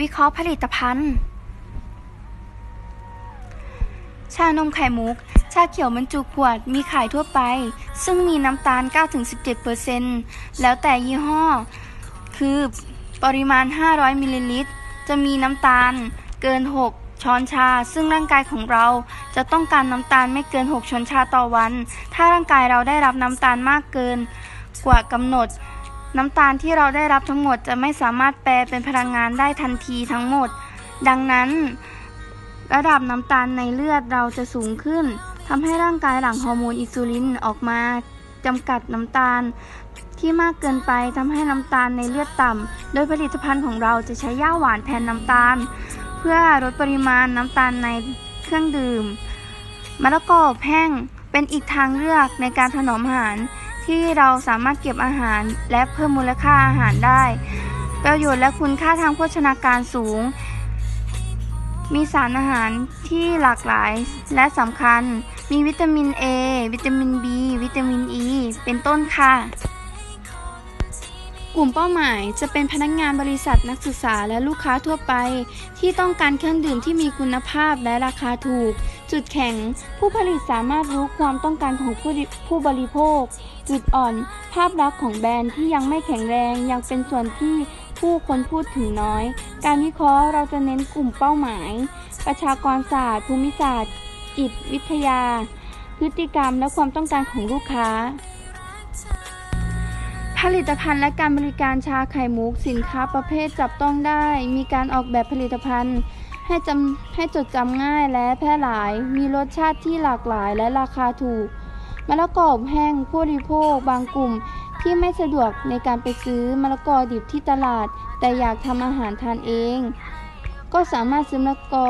วิเคราะห์ผลิตภัณฑ์ ชานมไข่มุก ชาเขียวบรรจุขวดมีขายทั่วไป ซึ่งมีน้ำตาล 9-17%แล้วแต่ยี่ห้อ คือปริมาณ 500มิลลิลิตร จะมีน้ำตาลเกิน 6ช้อนชา ซึ่งร่างกายของเราจะต้องการน้ำตาลไม่เกิน 6 ช้อนชาต่อวัน ถ้าร่างกายเราได้รับน้ำตาลมากเกิน กว่ากำหนด น้ำตาลที่เราได้รับทั้งหมดจะไม่สามารถแปลเป็นพลังงานได้ทันทีทั้งหมด ดังนั้น ระดับน้ำตาลในเลือดเราจะสูงขึ้นทำให้ร่างกายหลั่งฮอร์โมนอินซูลินออกมาจำกัดน้ำตาลที่มากเกินไปทำให้น้ำตาลในเลือดต่ำ โดยผลิตภัณฑ์ของเราจะใช้ย่าหวานแทนน้ำตาล เพื่อลดปริมาณน้ำตาลในเครื่องดื่มมะละกออบแห้งเป็นอีกทางเลือกในการถนอมอาหาร ที่เราสามารถเก็บอาหารและเพิ่มมูลค่าอาหารได้ ประโยชน์และคุณค่าทางโภชนาการสูง มีสารอาหารที่หลากหลายและสำคัญ มีวิตามิน A วิตามิน B วิตามิน E เป็นต้นค่ะ กลุ่มเป้าหมายจะเป็นพนักงานบริษัทนักศึกษาและลูกค้าทั่วไป ที่ต้องการเครื่องดื่มที่มีคุณภาพและราคาถูก จุดแข็ง ผู้ผลิตสามารถรู้ความต้องการของผู้ผู้บริโภค จุดอ่อน ภาพลักษณ์ของแบรนด์ที่ยังไม่แข็งแรงยังเป็นส่วนที่ผู้คนพูดถึงน้อย การวิเคราะห์เราจะเน้นกลุ่มเป้าหมาย ประชากรศาสตร์ ภูมิศาสตร์ จิตวิทยา พฤติกรรมและความต้องการของลูกค้า ผลิตภัณฑ์และการบริการชาไข่มุกสินค้าประเภทจับต้องได้ มีการออกแบบผลิตภัณฑ์ ให้จำให้จดจำง่ายและแพร่หลาย มีรสชาติที่หลากหลายและราคาถูก มะละกออบแห้งผู้บริโภคบางกลุ่มที่ไม่สะดวกในการไปซื้อมะละกอดิบที่ตลาด แต่อยากทำอาหารทานเอง ก็สามารถซื้อมะละกอ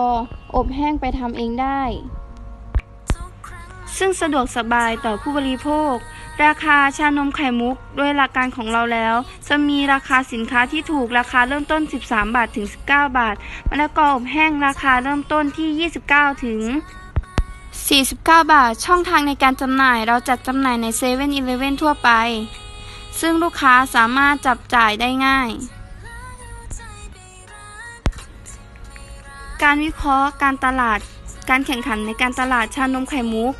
อบแห้งไปทำเองได้ ซึ่งสะดวกสบายต่อผู้บริโภค ราคาชานมไข่มุก โดยหลักการของเราแล้ว จะมีราคาสินค้าที่ถูกราคาเริ่มต้น 13 บาทถึง 19 บาทมะละกออบแห้งราคาเริ่มต้นที่ 29 ถึง 49 บาท ช่องทางในการจำหน่ายเราจัดจำหน่ายใน7 e เ e ่ e อทั่วไป ซึ่งลูกค้าสามารถจับจ่ายได้ง่าย การวิเคราะห์การตลาด การแข่งขันในการตลาดชานมไข่มุก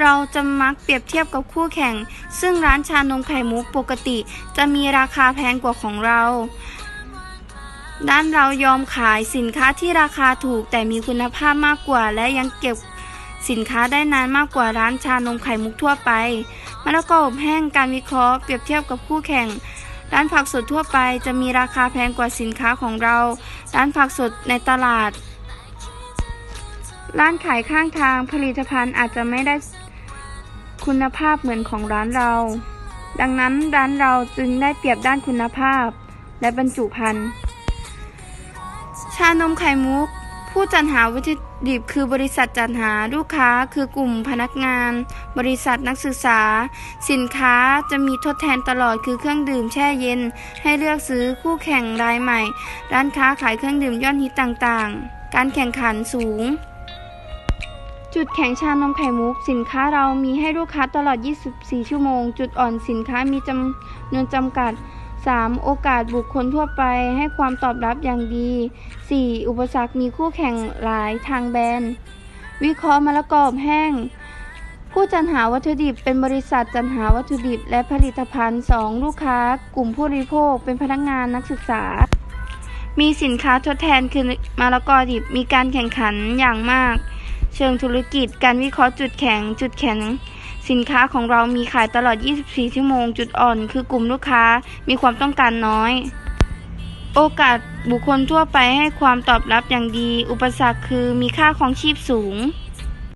เราจะมักเปรียบเทียบกับคู่แข่ง ซึ่งร้านชานมไข่มุกปกติจะมีราคาแพงกว่าของเรา ด้านเรายอมขายสินค้าที่ราคาถูกแต่มีคุณภาพมากกว่า และยังเก็บสินค้าได้นานมากกว่าร้านชานมไข่มุกทั่วไปมะละกออบแห้งการวิเคราะห์เปรียบเทียบกับคู่แข่ง ร้านผักสดทั่วไปจะมีราคาแพงกว่าสินค้าของเรา ร้านผักสดในตลาด ร้านขายข้างทางผลิตภัณฑ์อาจจะไม่ได้คุณภาพเหมือนของร้านเรา ดังนั้นร้านเราจึงได้เปรียบด้านคุณภาพ และบรรจุภัณฑ์ ชานมไข่มุก ผู้จัดหาวัตถุดิบคือบริษัทจัดหาลูกค้าคือกลุ่มพนักงาน บริษัทนักศึกษา สินค้าจะมีทดแทนตลอดคือเครื่องดื่มแช่เย็น ให้เลือกซื้อคู่แข่งรายใหม่ ร้านค้าขายเครื่องดื่มยอดฮิตต่างๆ การแข่งขันสูง จุดแข็งชานมไข่มุก สินค้าเรามีให้ลูกค้าตลอด 24 ชั่วโมง จุดอ่อนสินค้ามีจำนวนจำกัด 3. โอกาสบุคคลทั่วไปให้ความตอบรับอย่างดี 4. อุปสรรคมีคู่แข่งหลายทางแบรนด์ วิเคราะห์มะละกอแห้ง ผู้จัดหาวัตถุดิบเป็นบริษัทจัดหาวัตถุดิบและผลิตภัณฑ์ 2. ลูกค้ากลุ่มผู้บริโภคเป็นพนักงานนักศึกษา มีสินค้าทดแทนคือมะละกอดิบมีการแข่งขันอย่างมาก เชิงธุรกิจ การวิเคราะห์จุดแข็ง จุดแข็ง สินค้าของเรามีขายตลอด 24 ชั่วโมง จุดอ่อน คือกลุ่มลูกค้ามีความต้องการน้อย โอกาสบุคคลทั่วไปให้ความตอบรับอย่างดี อุปสรรคคือมีค่าของชีพสูง